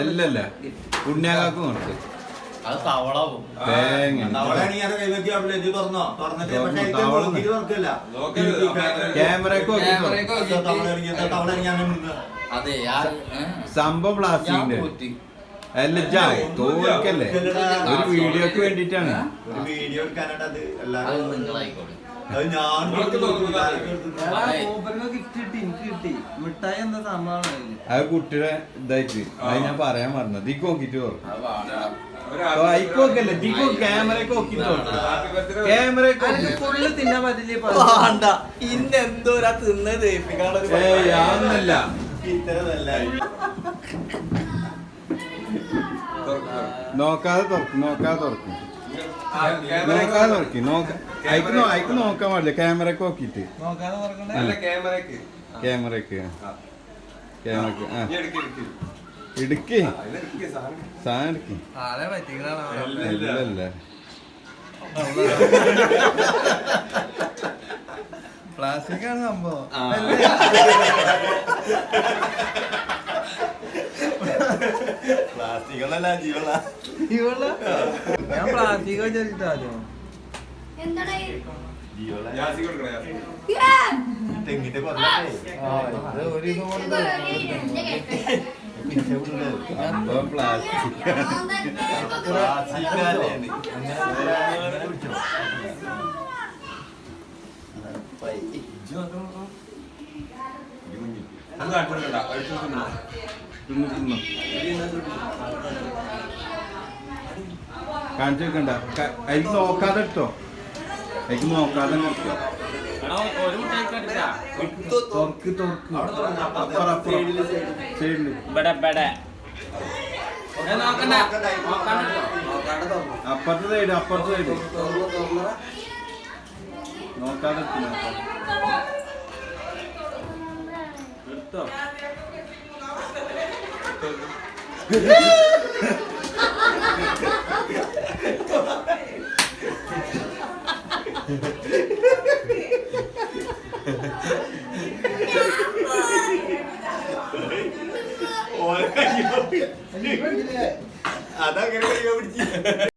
അല്ലല്ല പുണ്യാകാക്ക് അത് തവള? സംഭവം പ്ലാസ്റ്റിക്കിന്റെ അല്ല ജായ് തോൽക്കല്ലേ? ഒരു വീഡിയോക്ക് വേണ്ടിട്ടാണ് ഒരു വീഡിയോ എടുക്കാനായിട്ട് അത് എല്ലാവരും അത് ഞാൻ മിഠായി എന്താ അത് കുട്ടിയുടെ ഇതായിട്ട്. അത് ഞാൻ പറയാൻ മറന്നത്. ഈ നോക്കിട്ട് തുറക്കും ദിക്ക് ക്യാമറയൊക്കെ നോക്കിട്ട് ക്യാമറയൊക്കെ ഫുള്ള് തിന്നാൻ പറ്റില്ല. വേണ്ട ഇന്നെന്തോരാ തിന്നത് ഏൽപ്പിക്കാനുള്ള ഏയ് ആന്നല്ല ഇത്തരമല്ല നോക്കാതെ തുറക്കും നോക്കാതെ തുറക്കും. നോക്കാതെ തുറക്കി. നോക്ക അയക്ക് അയക്ക് നോക്കാൻ പാടില്ല. ക്യാമറക്ക് നോക്കിട്ട് നോക്കാതെ ക്യാമറക്ക് ക്യാമറയ്ക്ക്. ക്യാമറയ്ക്ക്. ക്യാമറയ്ക്ക് ആ. ഇടുക്കി സാധനം. ഇടുക്കി അല്ലല്ല പ്ലാസ്റ്റിക് ആണ് സംഭവം. ആ. ജീവള ജീവള ഞാൻ പ്രാർത്ഥിക്കാൻ വിചാരിച്ചിട്ടാലോ. തെങ്ങിന്റെ പ്ലാസ്റ്റിക്. തിന്നോ. തിന്നു കാണിച്ചു വെക്കണ്ട അതിക്ക് നോക്കാതെ എടുത്തോ? അരി നോക്കാതെ എടുത്തോ? തുറക്ക് തുറക്ക്. അപ്പുറം അപ്പുറം. സൈഡിൽ അപ്പുറത്തെ സൈഡ് അപ്പുറത്തെ സൈഡ്. നോക്കാതെ നിർത്തോ അതങ്ങനെ പിടിച്ച്.